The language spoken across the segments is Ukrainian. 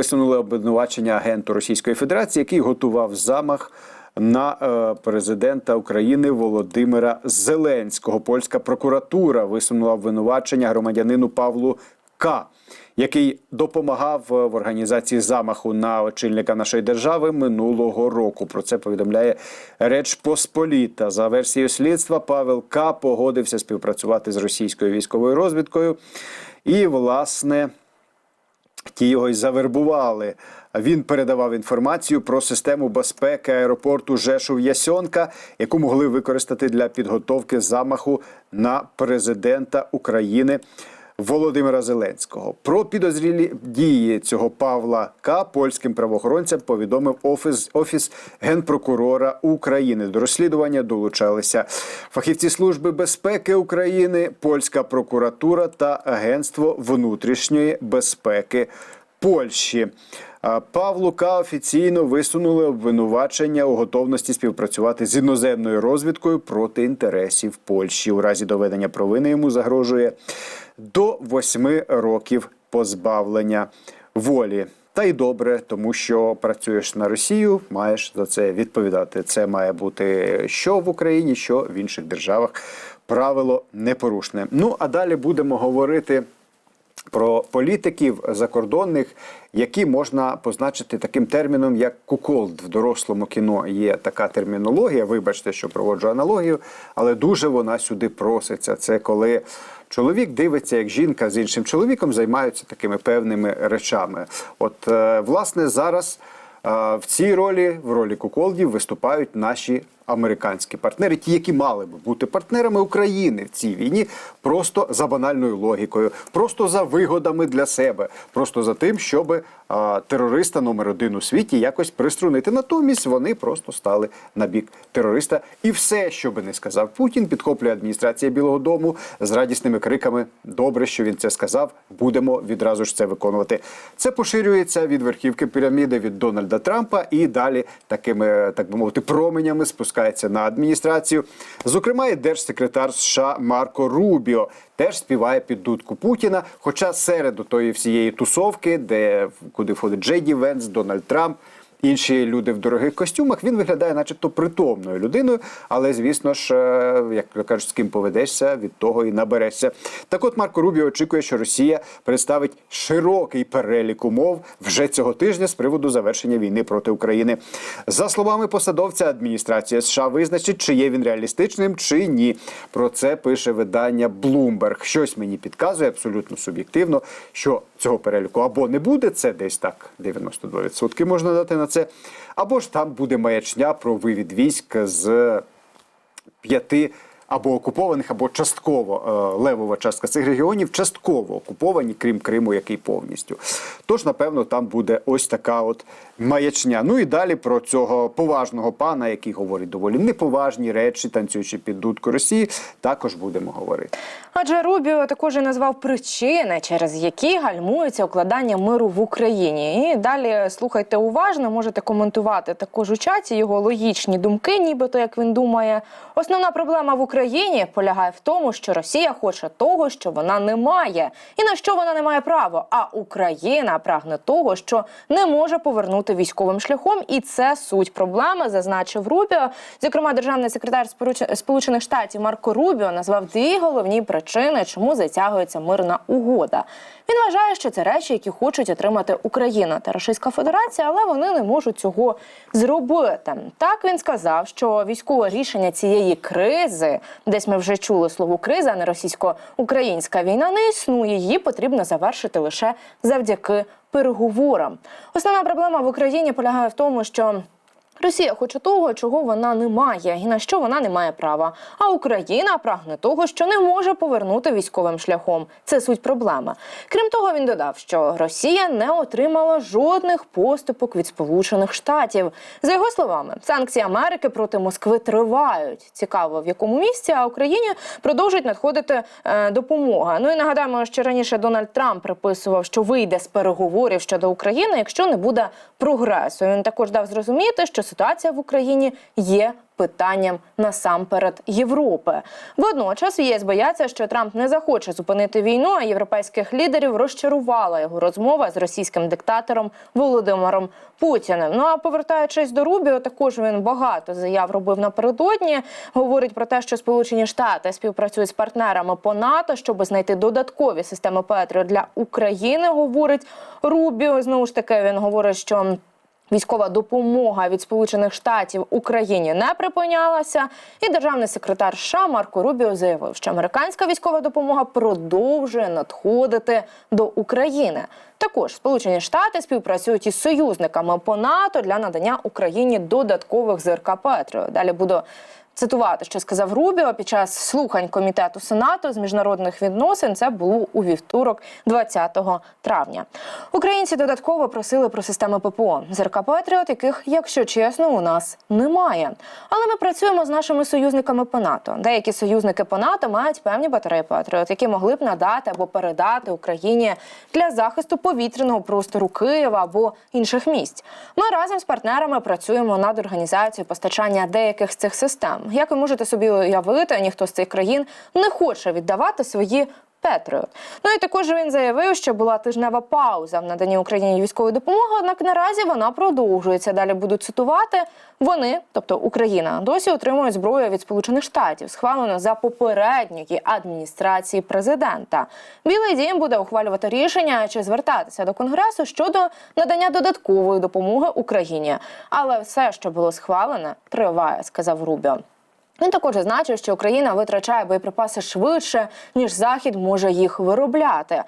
висунули обвинувачення агенту Російської Федерації, який готував замах на е, президента України Володимира Зеленського. Польська прокуратура висунула обвинувачення громадянину Павлу К. Який допомагав е, в організації замаху на очільника нашої держави минулого року. Про це повідомляє Реч Посполіта. За версією слідства, Павел К. погодився співпрацювати з російською військовою розвідкою. І, власне, ті його й завербували. Він передавав інформацію про систему безпеки аеропорту Жешув Ясьонка, яку могли використати для підготовки замаху на президента України. Володимира Зеленського про підозрілі дії цього Павла К. польським правоохоронцям повідомив офіс офіс генпрокурора України. До розслідування долучалися фахівці служби безпеки України, польська прокуратура та Агентство внутрішньої безпеки Польщі. А Павлу К. офіційно висунули обвинувачення у готовності співпрацювати з іноземною розвідкою проти інтересів Польщі. У разі доведення провини йому загрожує до восьми років позбавлення волі. Та й добре, тому що працюєш на Росію, маєш за це відповідати. Це має бути що в Україні, що в інших державах. Правило непорушне. Ну а далі будемо говорити про політиків закордонних, які можна позначити таким терміном, як куколд в дорослому кіно. Є така термінологія. Вибачте, що проводжу аналогію, але дуже вона сюди проситься. Це коли чоловік дивиться, як жінка з іншим чоловіком займаються такими певними речами. От, е, власне, зараз. е, В цій ролі, в ролі куколдів, виступають наші американські партнери, ті, які мали би бути партнерами України в цій війні, просто за банальною логікою, просто за вигодами для себе, просто за тим, щоб а, терориста номер один у світі якось приструнити. Натомість вони просто стали на бік терориста. І все, що би не сказав Путін, підхоплює адміністрація Білого Дому з радісними криками Добре, що він це сказав. Будемо відразу ж це виконувати. Це поширюється від верхівки піраміди від Дональда Трампа і далі такими, так би мовити, променями спускається на адміністрацію. Зокрема, і держсекретар США Марко Рубіо теж співає під дудку Путіна. Хоча серед тої всієї тусовки, де куди входить Джейді Венс, Дональд Трамп. Інші люди в дорогих костюмах він виглядає, начебто, притомною людиною, але звісно ж, е, як кажуть, з ким поведешся, від того і наберешся. Так, от Марко Рубіо очікує, що Росія представить широкий перелік умов вже цього тижня з приводу завершення війни проти України. За словами посадовця, адміністрація США визначить, чи є він реалістичним, чи ні. Про це пише видання Bloomberg. Щось мені підказує абсолютно суб'єктивно, що цього переліку. Або не буде, це десь так 92% можна дати на це, або ж там буде маячня про вивід військ з п'яти або окупованих, або частково е, левова частка цих регіонів частково окуповані, крім Криму, який повністю. Тож, напевно, там буде ось така от маячня. Ну і далі про цього поважного пана, який говорить доволі неповажні речі, танцюючи під дудку Росії, також будемо говорити. Адже Рубіо також і назвав причини, через які гальмується укладання миру в Україні. І далі слухайте уважно, можете коментувати також у чаті його логічні думки, нібито як він думає. Основна проблема в Україні полягає в тому, що Росія хоче того, що вона не має, і на що вона не має права. А Україна прагне того, що не може повернути військовим шляхом, і це суть проблеми, зазначив Рубіо. Зокрема, державний секретар Сполучених Штатів Марко Рубіо назвав дві головні причини, чому затягується мирна угода. Він вважає, що це речі, які хочуть отримати Україна та Російська Федерація, але вони не можуть цього зробити. Так він сказав, що військове рішення цієї кризи, десь ми вже чули слово криза, не російсько-українська війна, не існує. Її потрібно завершити лише завдяки переговорам. Основна проблема в Україні полягає в тому, що Росія хоче того, чого вона не має, і на що вона не має права. А Україна прагне того, що не може повернути військовим шляхом. Це суть проблеми. Крім того, він додав, що Росія не отримала жодних поступок від Сполучених Штатів. За його словами, санкції Америки проти Москви тривають. Цікаво, в якому місці, а Україні продовжують надходити е, допомога. Ну і нагадаємо, що раніше Дональд Трамп приписував, що вийде з переговорів щодо України, якщо не буде прогресу. Він також дав зрозуміти, що ситуація в Україні є питанням насамперед Європи. Водночас в ЄС бояться, що Трамп не захоче зупинити війну, а європейських лідерів розчарувала його розмова з російським диктатором Володимиром Путіним. Ну а повертаючись до Рубіо, також він багато заяв робив напередодні. Говорить про те, що Сполучені Штати співпрацюють з партнерами по НАТО, щоб знайти додаткові системи Петріо для України. Говорить Рубіо. Знову ж таки, він говорить, що. Військова допомога від Сполучених Штатів Україні не припинялася, і державний секретар США Марко Рубіо заявив, що американська військова допомога продовжує надходити до України. Також Сполучені Штати співпрацюють із союзниками по НАТО для надання Україні додаткових ЗРК Петріо. Далі буду цитувати, що сказав Рубіо під час слухань комітету Сенату з міжнародних відносин. Це було у вівторок, 20 травня. Українці додатково просили про системи ППО ЗРК Петріот, яких, якщо чесно, у нас немає. Але ми працюємо з нашими союзниками по НАТО. Деякі союзники по НАТО мають певні батареї Петріот, які могли б надати або передати Україні для захисту повітряного простору Києва або інших місць. Ми разом з партнерами працюємо над організацією постачання деяких з цих систем. Як ви можете собі уявити, ніхто з цих країн не хоче віддавати свої. Петріот. Ну і також він заявив, що була тижнева пауза в наданні Україні військової допомоги. Однак наразі вона продовжується. Далі буду цитувати. Вони, тобто Україна, досі отримують зброю від Сполучених Штатів, схвалено за попередньої адміністрації президента. Білий дім буде ухвалювати рішення, чи звертатися до конгресу щодо надання додаткової допомоги Україні. Але все, що було схвалене, триває, сказав Рубіо. Він також зазначив, що Україна витрачає боєприпаси швидше, ніж Захід може їх виробляти.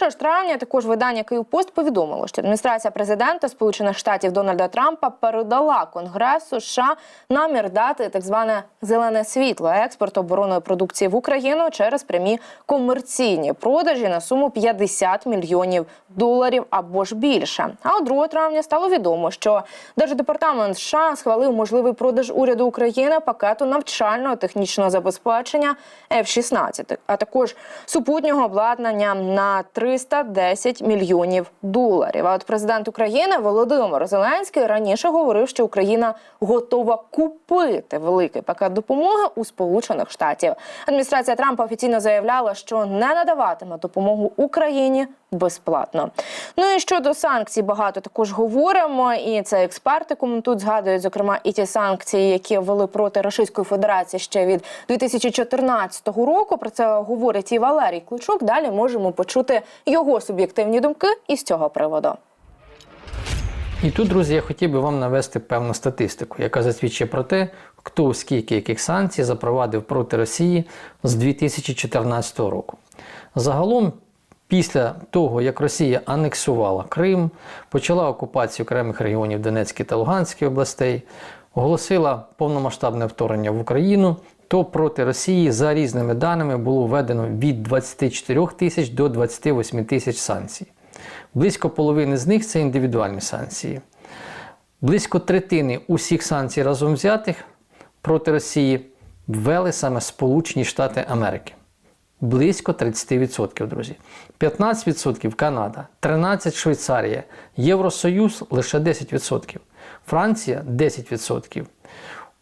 1 ж травня також видання Київпост повідомило, що адміністрація президента Сполучених Штатів Дональда Трампа передала Конгресу США намір дати так зване зелене світло експорту оборонної продукції в Україну через прямі комерційні продажі на суму 50 мільйонів доларів або ж більше. А от 2 травня стало відомо, що Держдепартамент США схвалив можливий продаж уряду України пакету навчального технічного забезпечення F-16, а також супутнього обладнання на 310 мільйонів доларів. А от президент України Володимир Зеленський раніше говорив, що Україна готова купити великий пакет допомоги у Сполучених Штатів. Адміністрація Трампа офіційно заявляла, що не надаватиме допомогу Україні безплатно. Ну і щодо санкцій, багато також говоримо. І це експерти коментують, згадують зокрема і ті санкції, які ввели проти Російської Федерації ще від 2014 року. Про це говорить і Валерій Кличук. Далі можемо почути його суб'єктивні думки із цього приводу. І тут, друзі, я хотів би вам навести певну статистику, яка засвідчує про те, хто скільки яких санкцій запровадив проти Росії з 2014 року. Загалом, після того, як Росія анексувала Крим, почала окупацію окремих регіонів Донецької та Луганської областей, оголосила повномасштабне вторгнення в Україну, то проти Росії за різними даними було введено від 24 тисяч до 28 тисяч санкцій. Близько половини з них це індивідуальні санкції. Близько третини усіх санкцій разом взятих проти Росії ввели саме Сполучені Штати Америки. Близько 30%, друзі. 15% Канада, 13% Швейцарія, Євросоюз лише 10%, Франція 10%.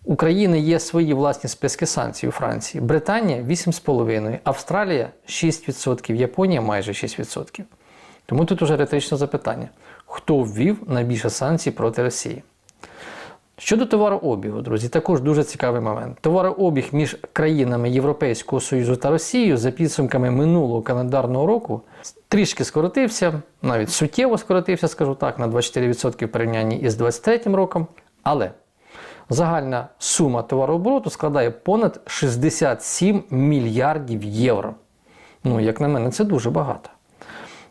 України є свої власні списки санкцій у Франції, Британія 8,5%, Австралія 6%, Японія майже 6%. Тому тут уже риторичне запитання: хто ввів найбільше санкцій проти Росії? Щодо товарообігу, друзі, також дуже цікавий момент. Товарообіг між країнами Європейського Союзу та Росією за підсумками минулого календарного року трішки скоротився, навіть суттєво скоротився, скажу так, на 24% в порівнянні із 2023 роком. Але загальна сума товарообороту складає понад 67 мільярдів євро. Ну, як на мене, це дуже багато.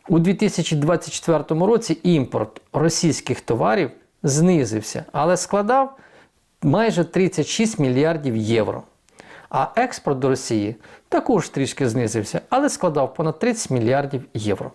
У 2024 році імпорт російських товарів знизився, але складав майже 36 мільярдів євро. А експорт до Росії також трішки знизився, але складав понад 30 мільярдів євро.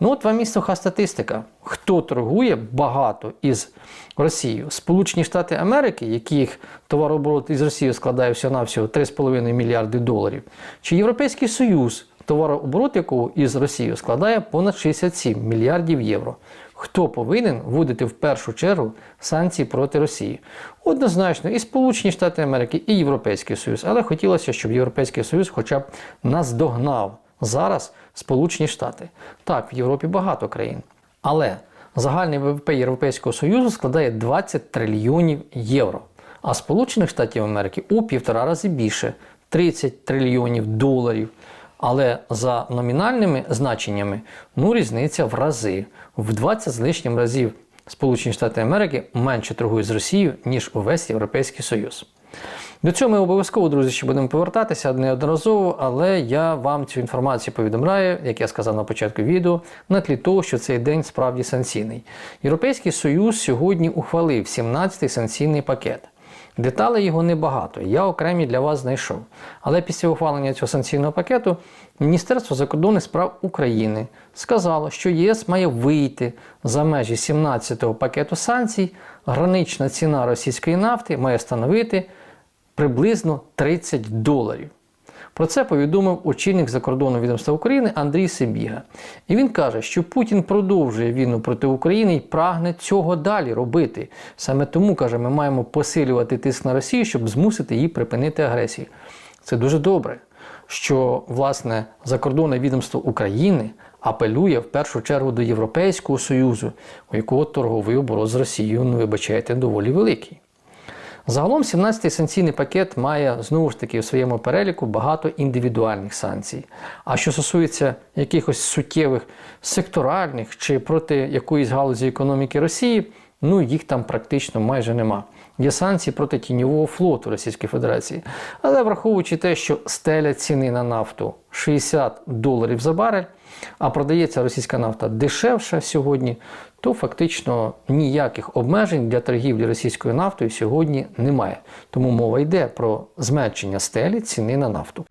Ну, от вам і суха статистика. Хто торгує багато із Росією? Сполучені Штати Америки, яких товарооборот із Росією складає всього-навсього 3,5 мільярди доларів, чи Європейський Союз товарооборот якого із Росією складає понад 67 мільярдів євро. Хто повинен вводити в першу чергу санкції проти Росії? Однозначно, і Сполучені Штати Америки, і Європейський Союз. Але хотілося, щоб Європейський Союз хоча б наздогнав зараз Сполучені Штати. Так, в Європі багато країн. Але загальний ВВП Європейського Союзу складає 20 трильйонів євро, а Сполучених Штатів Америки у півтора рази більше 30 трильйонів доларів. Але за номінальними значеннями ну, різниця в рази. В 20 з лишнім разів Сполучені Штати Америки менше торгують з Росією, ніж увесь Європейський Союз. До цього ми обов'язково, друзі, ще будемо повертатися неодноразово, але я вам цю інформацію повідомляю, як я сказав на початку відео, на тлі того, що цей день справді санкційний. Європейський Союз сьогодні ухвалив 17-й санкційний пакет. Деталей його небагато, я окремі для вас знайшов. Але після ухвалення цього санкційного пакету Міністерство закордонних справ України сказало, що ЄС має вийти за межі 17-го пакету санкцій. Гранична ціна російської нафти має становити приблизно 30 доларів. Про це повідомив очільник закордонного відомства України Андрій Сибіга. І він каже, що Путін продовжує війну проти України і прагне цього далі робити. Саме тому каже, ми маємо посилювати тиск на Росію, щоб змусити її припинити агресію. Це дуже добре, що власне закордонне відомство України апелює в першу чергу до Європейського Союзу, у якого торговий оборот з Росією, ну вибачайте, доволі великий. Загалом 17-й санкційний пакет має знову ж таки у своєму переліку багато індивідуальних санкцій. А що стосується якихось суттєвих секторальних чи проти якоїсь галузі економіки Росії, ну їх там практично майже нема. Є санкції проти тіньового флоту Російської Федерації. Але враховуючи те, що стеля ціни на нафту 60 доларів за барель, а продається російська нафта дешевше сьогодні, то фактично ніяких обмежень для торгівлі російською нафтою сьогодні немає. Тому мова йде про зменшення стелі ціни на нафту.